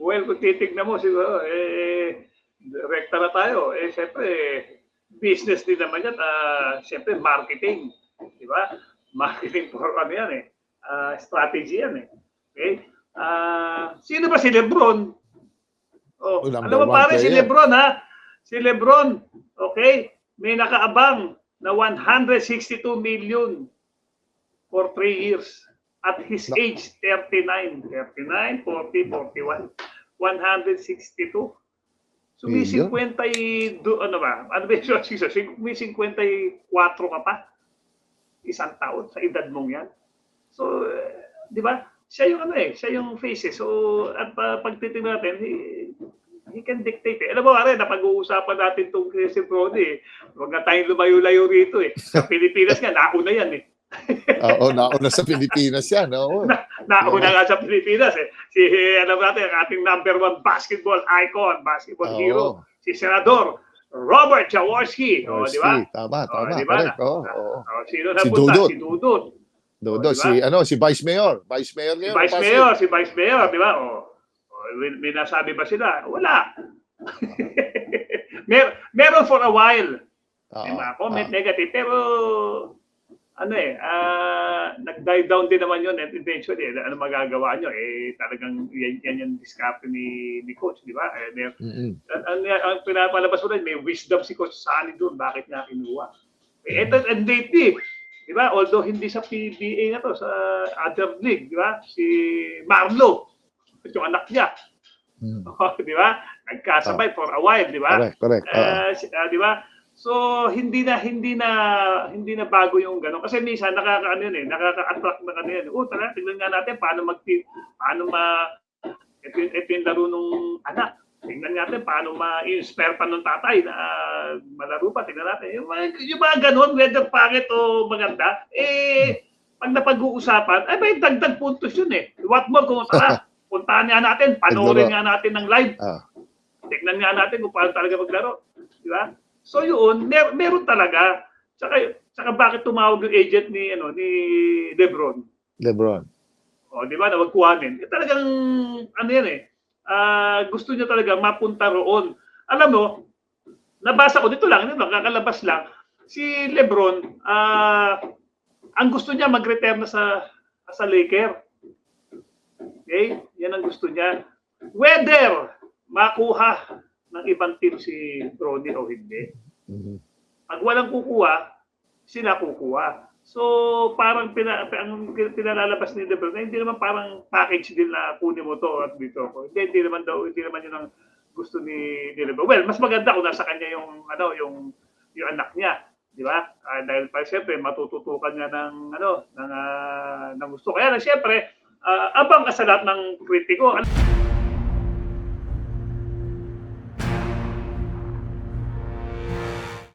Well, kung titignan mo, siguro, eh, rekta na tayo. Eh, siyempre, business din naman yan. Ah, siyempre, marketing. Di ba? Marketing for ano yan eh. Ah, strategy yan eh. Okay? Ah, sino ba si Lebron? Oh, alam mo pare, si. Lebron ha? Si Lebron, okay? May nakaabang na 162 million for 3 years. At his age, 39. 39, 40, 41. 162. So may Million? 50 y- do, ano ba? Ano ba yung? May 54 ka pa. Isang taon sa edad mong yan. So, eh, di ba? Siya yung ano eh, siya yung face eh. So, at uh, pag titignan natin, he, he can dictate eh. Alam mo, Are, napag-uusapan natin itong si Brody eh. Huwag na tayong lumayo-layo rito eh. Sa Pilipinas nga, nauna yan eh. Oo, nauna sa Pilipinas yan. Oo. Nauna nga sa Pilipinas eh. Si, alam natin, ang ating number one basketball icon, basketball Oo. hero, si Senador Robert Jaworski. O, di ba? Tama, Oh, tama. di ba? Correct. Oo, oo. O, sino na Si punta? Dudut. Si Dudut. Dodo, Oh, di ba? si, ano, si Vice Mayor. Vice Mayor Si ngayon. Vice Pasig. Mayor, si Vice Mayor, di ba? O, o, may, may nasabi ba sila? Wala. Mer meron for a while. Oo, May mga comment oo. negative. Pero, ano eh, ah, nag-die down din naman yun and eventually, eh, ano magagawa nyo? Eh, talagang yan, yan yung discarte ni, ni Coach, di ba? Eh, may- Mm-mm. ang, ang, ang pinapalabas mo rin, may wisdom si Coach Sani doon, bakit niya kinuha. Eh, ito, and lately, di ba, although hindi sa PBA na to, sa other league, di ba, si Marlo, yung anak niya, Mm. di ba, nagkasabay for a while, di ba? Correct, correct. Ah, si- ah, di ba? So hindi na hindi na hindi na bago yung gano'n kasi minsan nakakaano yun eh, nakaka-attract na kanila. Oh, tara, tingnan nga natin paano mag paano ma ito, ito yung laro nung anak. Tingnan natin paano ma-inspire pa ng tatay na ah, malaro pa. Tingnan natin. Yung mga, yung mga ganun, whether pangit o maganda, eh, pag napag-uusapan, ay may dagdag puntos yun eh. What more kung tara, puntahan nga natin, panoorin nga natin ng live. Ah. Tignan nga natin kung paano talaga maglaro. Di ba? So yun, mer meron talaga. Tsaka, tsaka bakit tumawag yung agent ni, ano, ni Lebron? Lebron. O, di ba, na wag kuhanin. Eh, talagang, ano yan eh, ah, gusto niya talaga mapunta roon. Alam mo, nabasa ko, dito lang, dito lang, kakalabas lang, si Lebron, ah, ang gusto niya mag-retire na sa, sa Laker. Okay? Yan ang gusto niya. Whether makuha ng ibang team si Bronny o hindi. Mhm. Pag walang kukuha, sila kukuha. So, parang pina, ang pinalalabas ni Lebron, na hindi naman parang package din na kunin mo to at dito ako. Hindi, hindi naman daw, hindi naman yun ang gusto ni, ni Lebron. Well, mas maganda kung nasa kanya yung, ano, yung, yung anak niya. Di ba? Ah, dahil pa siyempre matututukan niya ng ano ng, ah, ng gusto. Kaya na siyempre, ah, abang ka sa lahat ng kritiko.